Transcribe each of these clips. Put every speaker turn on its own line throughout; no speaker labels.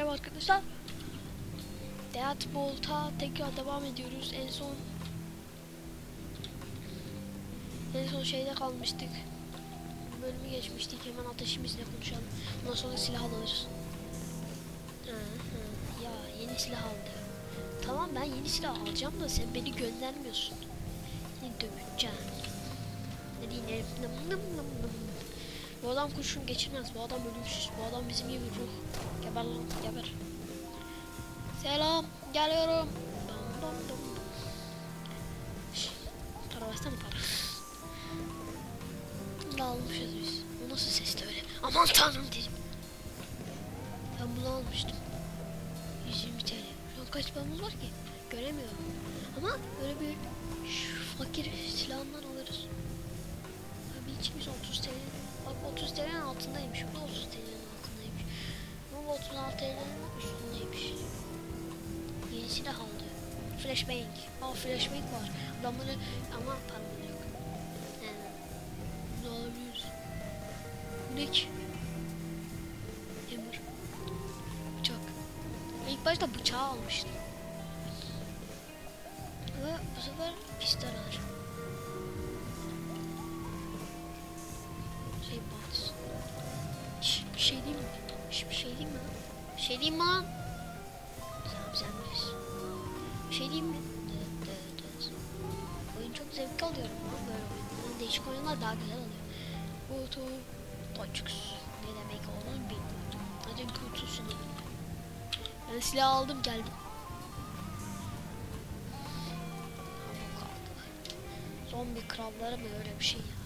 Merhaba arkadaşlar. Deat Bolt'a tekrar devam ediyoruz. En son en son şeyde kalmıştık. Bölümü geçmiştik. Hemen ateşimizle konuşalım. Ondan sonra silah alırız. Ha, ha. Ya yeni silah aldı. Tamam ben yeni silah alacağım da sen beni göndermiyorsun. Seni döveceğim. Ne diyeyim? Nım nım nım nım. Bu adam kurşun geçirmez. Bu adam ölümsüz. Bu adam bizim gibi ruh. Geber lan geber. Selam. Geliyorum. Bam bam. Şş, Para versene para. Ne biz? Bu nasıl sesli öyle? Aman tanrım dedim. Ben bunu almıştım. 120 TL. Şu an kaç paramız var ki? Göremiyorum. Ama böyle bir şu fakir silahından alırız. Abi içimiz 30 TL. Bak 30 TL'nin altındaymış. Bu da 30 TL'nin altındaymış. Bu 36 TL'nin üstündeymiş. Yeni silah aldı. Flashbang. Aa flashbang var. Ben bunu ama param yok. Yani, ne alabiliyoruz? Hammer. Bıçak. İlk başta bıçağı almıştım. Ve bu sefer pistol alır. Bir şey diyeyim mi? Şş, bir şey diyeyim mi? lan? Bir şey diyeyim mi lan? Tamam sen bilirsin. Bir şey diyeyim mi? Dıt dıt dıt. Oyun çok zevk alıyorum lan böyle oyunlardan. Değişik oyunlar daha güzel oluyor. Kutu Toçks. Ne demek olduğunu bilmiyorum. Hadi kutusunu bilmiyorum. Ben silah aldım geldim. Zombi kralları mı öyle bir şey ya.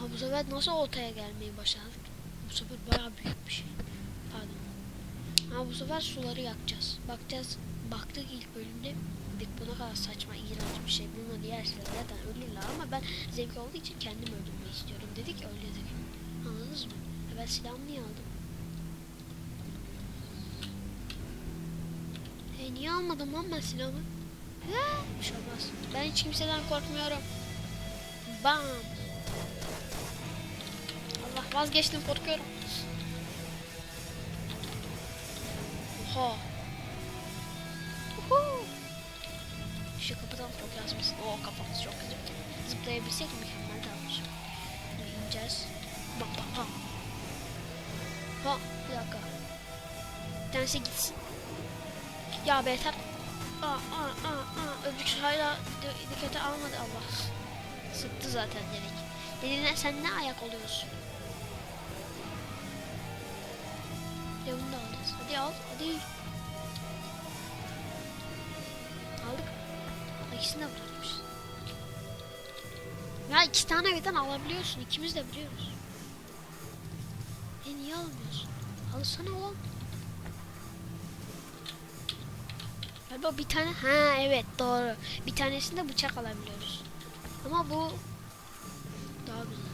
Ha bu sefer nasıl ortaya gelmeyi başardık? Bu sefer bayağı büyük bir şey. Pardon. Ha bu sefer suları yakacağız. Bakacağız. Baktık ilk bölümde. Dedik bu ne kadar saçma, iğrenç bir şey. Bununla diğer şeyler zaten ölürler ama ben zevk olduğu için kendim öldürmeyi istiyorum dedik öyle dedik. Anladınız mı? Ha, ben silahımı niye aldım? Hey niye almadım lan ben silahımı? Bir şey olmaz. Ben hiç kimseden korkmuyorum. Bam. Vazgeçtim korkuyorum. Oha. Uhu. Şu kapıdan fotoğraf mısın? Oo kafamız çok güzel. Zıplayabilsek mükemmel olur. Şimdi ineceğiz. Bak bak ha. Ha bir dakika. Tanesi gitsin. Ya beter. Aa aa aa aa. Öbür hala di- dikkate almadı Allah. Sıktı zaten dedik. Dediğine sen ne ayak oluyorsun? Hadi al. Hadi. Aldık. İkisini de bırakmışız. Ya iki tane birden alabiliyorsun. İkimiz de biliyoruz. E niye almıyorsun? Alsana oğlum. Galiba bir tane... Ha evet doğru. Bir tanesinde bıçak alabiliyoruz. Ama bu... Daha güzel.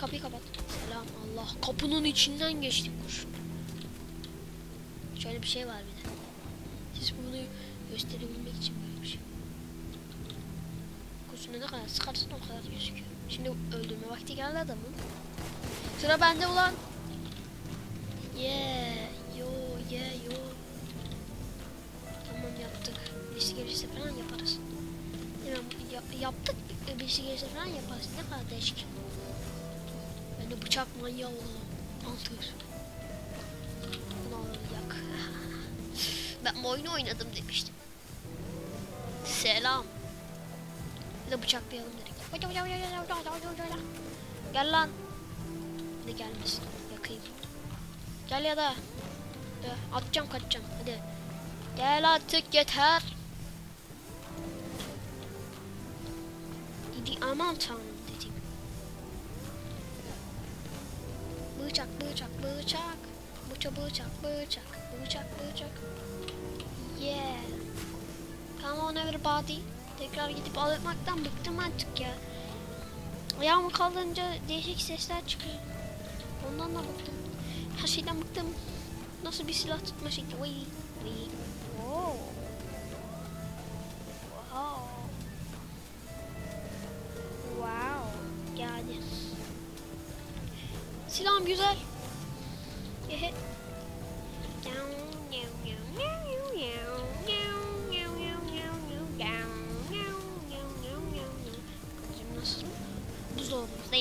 Kapıyı kapat. Selam Allah. Kapının içinden geçtik kuş. Şöyle bir şey var bir de. Siz bunu gösterebilmek için böyle bir şey. Kuşuna ne kadar sıkarsın o kadar gözüküyor. Şimdi öldürme vakti geldi adamın. Sıra bende ulan. Yeah, yo, yeah, yo. Tamam yaptık. Birisi gelirse falan yaparız. Hemen ya- yaptık. Birisi gelirse falan yaparız. Ne kadar değişik. Bıçak manyağı olalım. Antır. Ne olacak? ben bu oyunu oynadım demiştim. Selam. Bir de bıçaklayalım dedik. Gel lan. Hadi gelmesin. Yakayım. Gel ya da. De, atacağım kaçacağım. Hadi. Gel artık yeter. Dedi aman tanrım Bıçak bıçak bıçak. Bıçak bıçak bıçak. Bıçak bıçak. on everybody. Tekrar gidip almaktan bıktım artık ya. Ayağımı kaldırınca değişik sesler çıkıyor. Ondan da bıktım. Her şeyden bıktım. Nasıl bir silah tutma şekli. Vay. Wow.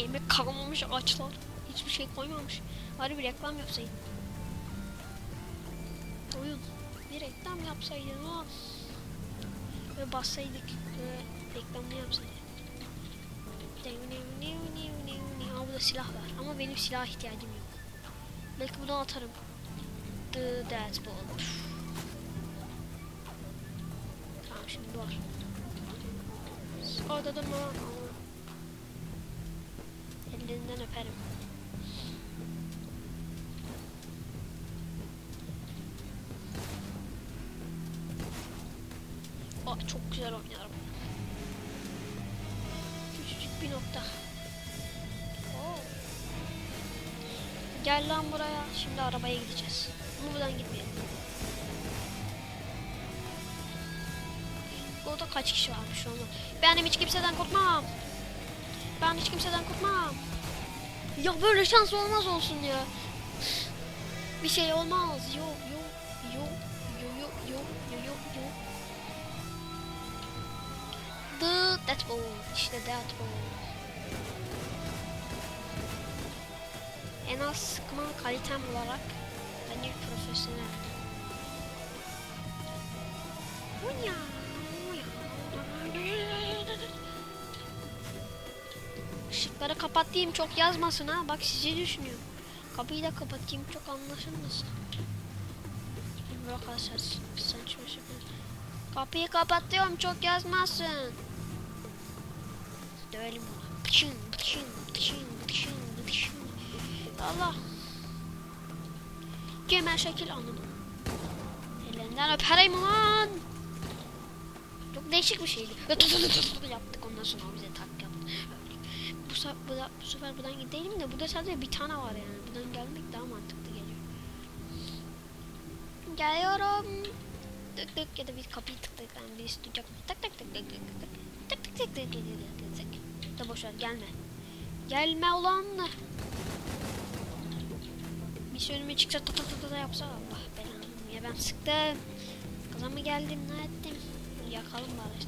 Yemek kalmamış ağaçlar. Hiçbir şey koymamış. Bari bir reklam yapsaydın. Oyun. Bir reklam yapsaydın o. Ve bassaydık. Ve reklamını yapsaydık. Aa burada silah var. Ama benim silah ihtiyacım yok. Belki bunu atarım. The Dead Ball. Tamam şimdi var. Orada durma. Ama Ellerinden öperim. Aa, çok güzel oynuyorum. Küçücük bir nokta. Oo. Gel lan buraya. Şimdi arabaya gideceğiz. Buradan gitmeyelim. Burada kaç kişi varmış onu. Ben hiç kimseden korkmam. Ben hiç kimseden korkmam. Ya böyle şans olmaz olsun ya. Bir şey olmaz. Yok yok yok yok yok yok yok yok yok. The Deadpool. İşte Deadpool. En az sıkma kalitem olarak bence profesyonel. Unya, unya. Işıkları kapatayım çok yazmasın ha. Bak sizi düşünüyorum. Kapıyı da kapatayım çok anlaşılmasın. Bırak arkadaşlar saçma sapan. Kapıyı kapatıyorum çok yazmasın. Dövelim onu. Pıçın pıçın pıçın pıçın pıçın. Allah. Cemal şekil anladım. Ellerinden öperim lan. Çok değişik bir şeydi. Yaptık ondan sonra bize tak. Bu, da- bu sefer buradan gidelim de burada sadece bir tane var yani. Buradan gelmek daha mantıklı geliyor. Geliyorum. Tık tık ya da bir kapıyı tık tık yani birisi duyacak mı? Tak tak tak tak tak tak tak tak tak tak tak tak tak da boşver gelme. Gelme ulan. Bir şey önüme çıksa ta ta ta ta yapsa Allah belanı ya ben sıktım. Kaza mı geldim ne ettim? Yakalım bari.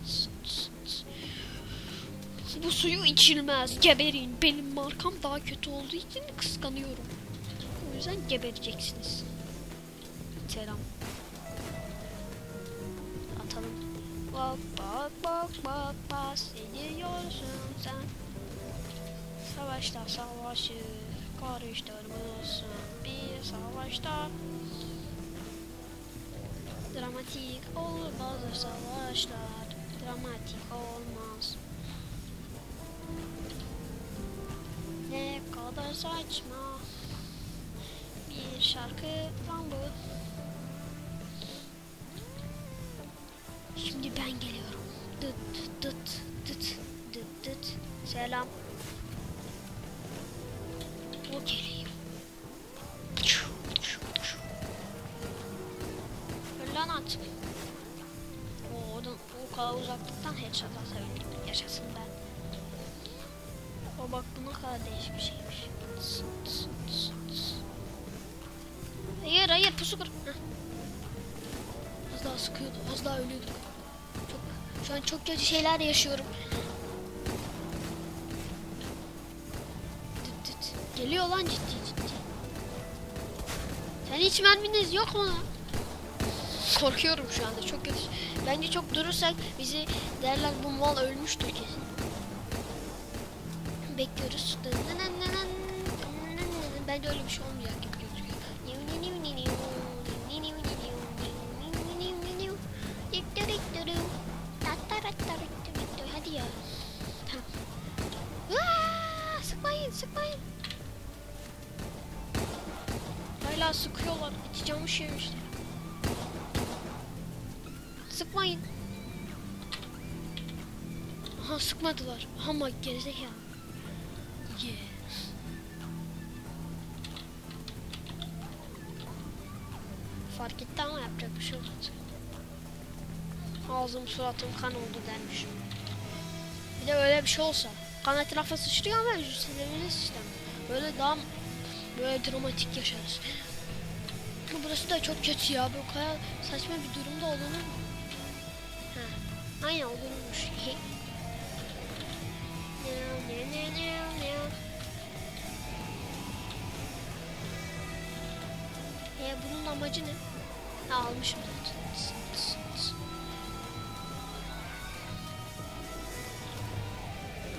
Bu suyu içilmez. Geberin. Benim markam daha kötü olduğu için kıskanıyorum. O yüzden gebereceksiniz. Selam. Atalım. Bak bak bak bak bak ediyorsun sen. Savaşta savaşı karıştırmışsın bir savaşta. Dramatik olmaz savaşlar. Dramatik olmaz. Ne kadar saçma bir şarkı lan bu. Şimdi ben geliyorum. Dıt dıt dıt dıt dıt. Selam. O. Öl lan at. O, o kadar uzaklıktan headshot atabildim. Yaşasın ben. Kadar değişik bir şeymiş. Hayır hayır pusu. Heh. Az daha sıkıyordu. Az daha ölüyorduk. Çok, şu an çok kötü şeyler yaşıyorum. Dıt dıt. Geliyor lan ciddi ciddi. Sen hiç merminiz yok mu? Korkuyorum şu anda çok kötü. Bence çok durursak bizi derler bu mal ölmüştür kesin. Bekliyoruz. Bence öyle bir şey olmayacak gibi gözüküyor. Hadi ya. Tamam. Aa, sıkmayın, sıkmayın. Hala sıkıyorlar. İçi camış yemişler. Sıkmayın. Aha sıkmadılar. Ama gerizekalı. Fark etti ama yapacak bir şey olmadı. Ağzım suratım kan oldu dermiş. Bir de öyle bir şey olsa. Kan etrafa sıçrıyor ama hücrelerimize sistem. Böyle daha böyle dramatik yaşarız. Burası da çok kötü ya. Bu kadar saçma bir durumda olunur mu? Ha. Aynen olurmuş. E bunun amacı ne? Ha almışım zaten. Tıs, tıs, tıs.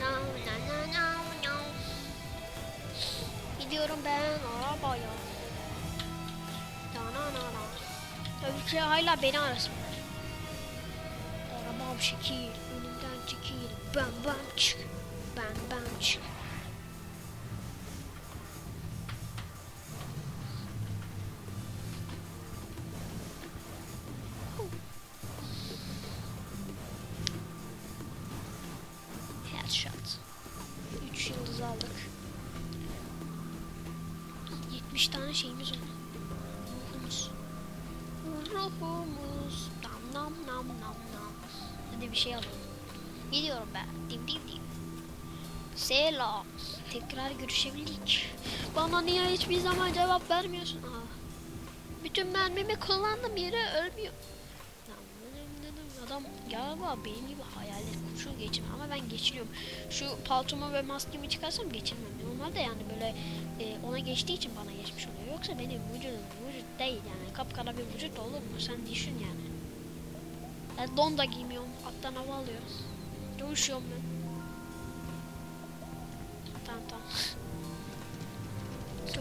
No, no, no, no. Gidiyorum ben arabaya. Na. Öbürküleri hala beni arasın. Arabam şekil, önümden çekil. Bam bam çık. Bam bam çık. Headshot. 3 yıldız aldık. 70 tane şeyimiz oldu. Ruhumuz. Ruhumuz. Nam nam nam nam nam. Hadi bir şey alalım. Gidiyorum ben. Dim dim dim. Selam. Tekrar görüşebildik. Bana niye hiçbir zaman cevap vermiyorsun? Aa. Bütün mermimi kullandım yere ölmüyor. Adam galiba benim gibi hayalet kurşun geçirmiyor ama ben geçiriyorum. Şu paltomu ve maskemi çıkarsam geçirmem. Normalde yani böyle e, ona geçtiği için bana geçmiş oluyor. Yoksa benim vücudum vücut değil yani. Kapkara bir vücut olur mu? Sen düşün yani. Ben don da giymiyorum. Alttan hava alıyorum. Dövüşüyorum ben.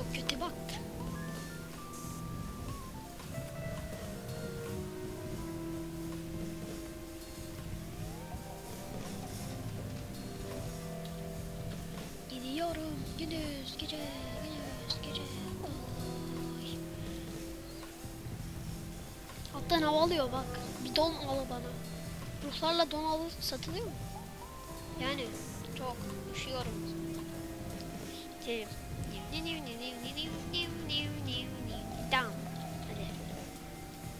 Çok kötü baktı. Gidiyorum gündüz gece gündüz gece Ay. Alttan hava alıyor bak bir don al bana Ruhlarla don alır satılıyor mu? Yani çok üşüyorum Şey Tamam hadi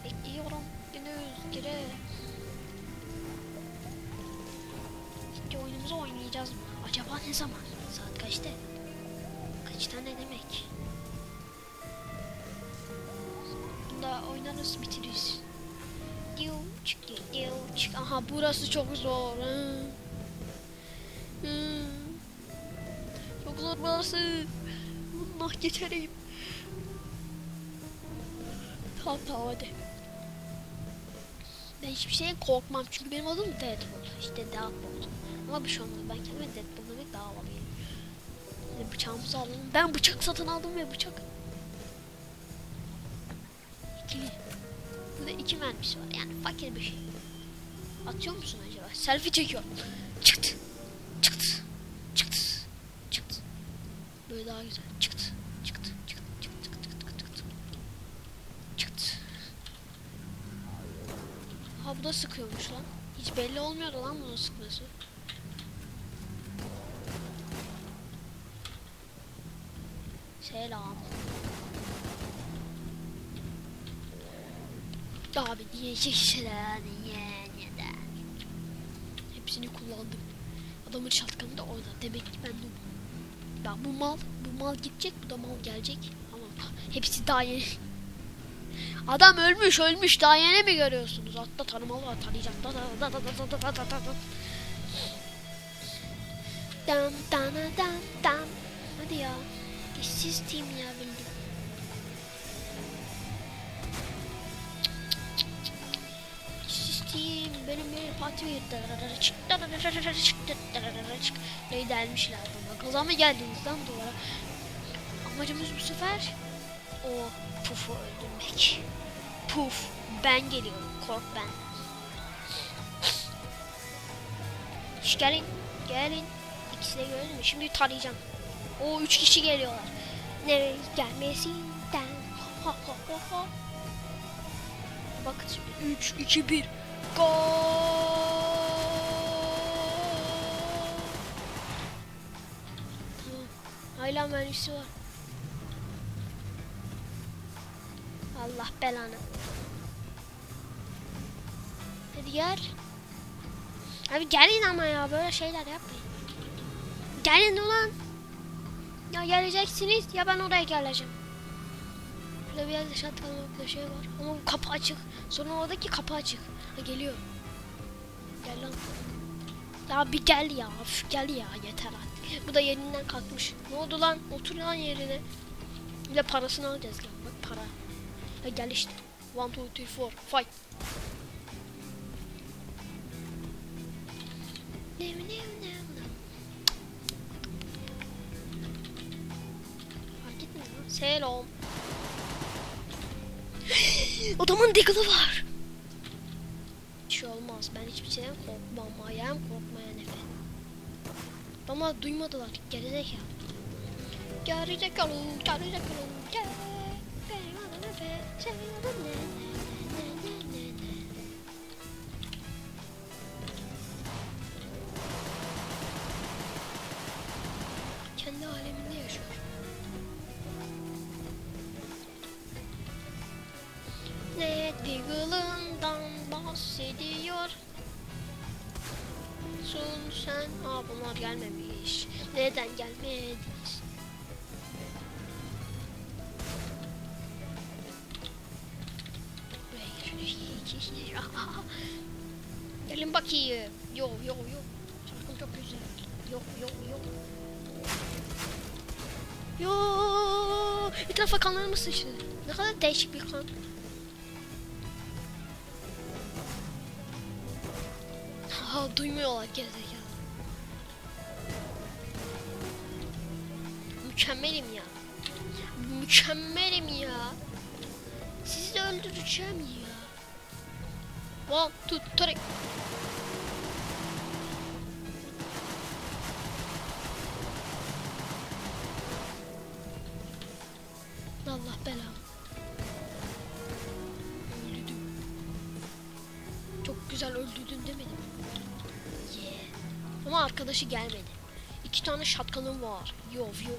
Bekliyorum gündüz gece İlk oyunumuzu oynayacağız mı? Acaba ne zaman? Saat kaçta? Kaç tane demek? Bunda oynarız bitiririz. Diyo çık diyo çık. Aha burası çok zor. Hı. Hı. Burası. Allah geçereyim. Tamam tamam hadi. Ben hiçbir şeye korkmam çünkü benim adım Deadpool. İşte Deadpool. Ama bir şey olmadı. Ben kendime Deadpool demek daha havalı geliyor. Şimdi bıçağımızı alalım. Ben bıçak satın aldım ve bıçak. İkili. Burada iki mermisi var. Yani fakir bir şey. Atıyor musun acaba? Selfie çekiyor. Çıktı. Çıktı. Çıktı. Böyle daha güzel. Çıktı. Çıktı. Çıktı. Çıktı. Çıktı. Çıktı. Çıktı. Çıktı. Ha bu da sıkıyormuş lan. Hiç belli olmuyordu lan bunun sıkması. Selam. Abi şişeler niye neden? Hepsini kullandım. Adamın şatkanı da orada. Demek ki ben de ben bu mal, bu mal gidecek, bu da mal gelecek. Ama hepsi daha yeni. Adam ölmüş, ölmüş. Daha yeni mi görüyorsunuz? Hatta tanımalı var, tanıyacağım. Da da da da da da da da da da. Dan dan dan dan. Hadi ya. İşsiz team ya bildim. İşsiz team. Benim bir parti Neyi delmişler bana. Kaza mı geldiniz lan duvara? Amacımız bu sefer o Puf'u öldürmek. Puf. Ben geliyorum. Kork ben. Şş, gelin. Gelin. İkisi de gördün mü? Şimdi tarayacağım. O üç kişi geliyorlar. Nereye gelmesinden. Ha ha ha ha. Bakın şimdi. 3, 2, 1. Gol. Hala menüsü var. Allah belanı. Hadi gel. Abi gelin ama ya böyle şeyler yapmayın. Gelin ulan. Ya geleceksiniz ya ben oraya geleceğim. Şurada bir yerde bir şey var. Ama kapı açık. Sonra oradaki kapı açık. Ha geliyor. Gel lan. Ya bir gel ya. Üf, gel ya yeter artık. Bu da yerinden kalkmış. Ne oldu lan? Otur lan yerine. Bir de parasını alacağız lan. Bak para. Ha gel işte. One, two, three, four, fight. Selam. Adamın deagle'ı var. Bir şey olmaz. Ben hiçbir şeyden korkmam. Ayağım korkmayan efe. Ama duymadılar. Gerizekalı. Gerizekalı. Gerizekalı. Ge- Benim efe. Senin Sun sen Aa bunlar gelmemiş. Neden gelmediniz? Gelin bakayım. Yo yo yo. Şarkım çok güzel. Yo yo yo. Yo Etrafa kanlarımız sıçradı Ne kadar değişik bir kan Duymuyorlar gerizekalı. Mükemmelim ya. Mükemmelim ya. Sizi de öldüreceğim ya. One, two, three. Allah belam. Öldürdüm. Çok güzel öldürdün demedim. Ama arkadaşı gelmedi. İki tane şatkanım var. Yo yo.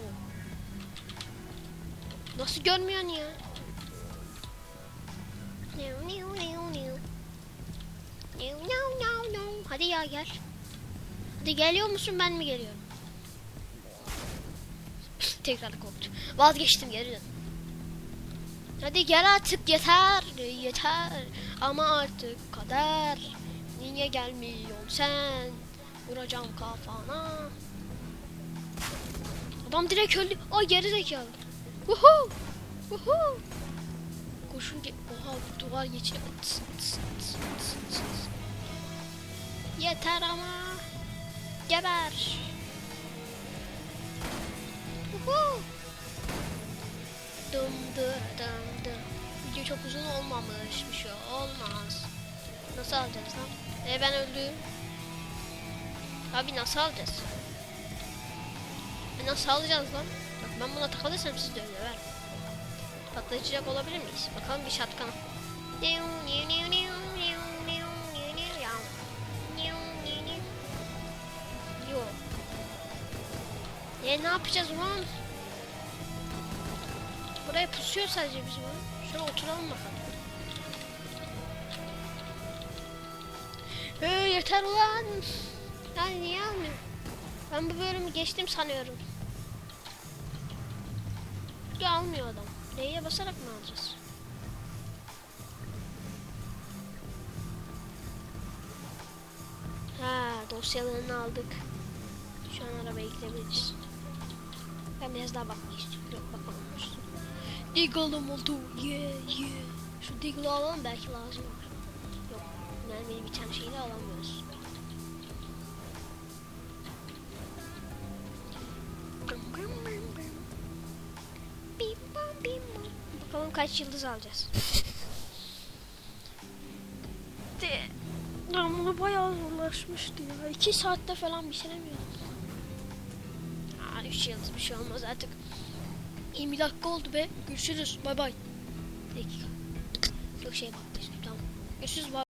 Nasıl görmüyorsun ya? Hadi ya gel. Hadi geliyor musun ben mi geliyorum? Tekrar korktu. Vazgeçtim geri dön. Hadi gel artık yeter yeter ama artık kader niye gelmiyorsun sen vuracağım kafana. Adam direkt öldü. Ay geri zekalı. Vuhu! Vuhu! Koşun ge oha duvar geçti. Yeter ama. Geber. Vuhu! Dım dı dım dım. Video çok uzun olmamış. Bir şey olmaz. Nasıl alacağız lan? E ben öldüm. Abi nasıl alacağız? E nasıl alacağız lan? Bak ben buna takılırsam siz de öyle ver. Patlayacak olabilir miyiz? Bakalım bir şatkan. E ne yapacağız ulan? Buraya pusuyor sadece bizim. Şöyle oturalım bakalım. Ee, yeter ulan. Yani niye almıyor? Ben bu bölümü geçtim sanıyorum. Ya almıyor adam. D'ye basarak mı alacağız? Ha dosyalarını aldık. Şu an arabaya gidebiliriz. Ben biraz daha bakmayı istiyorum. Yok bakamamış. Deagle'ım oldu. Yeah yeah. Şu Deagle'ı alalım belki lazım. Mermili bir tane şeyi de alamıyoruz. Bakalım kaç yıldız alacağız. De. Ben bunu bayağı zorlaşmıştı ya. İki saatte falan bitiremiyordum. Aa, üç yıldız bir şey olmaz artık. 20 dakika oldu be. Görüşürüz. Bay bay. Dakika. Yok şey baktı. Tamam. Görüşürüz. Bay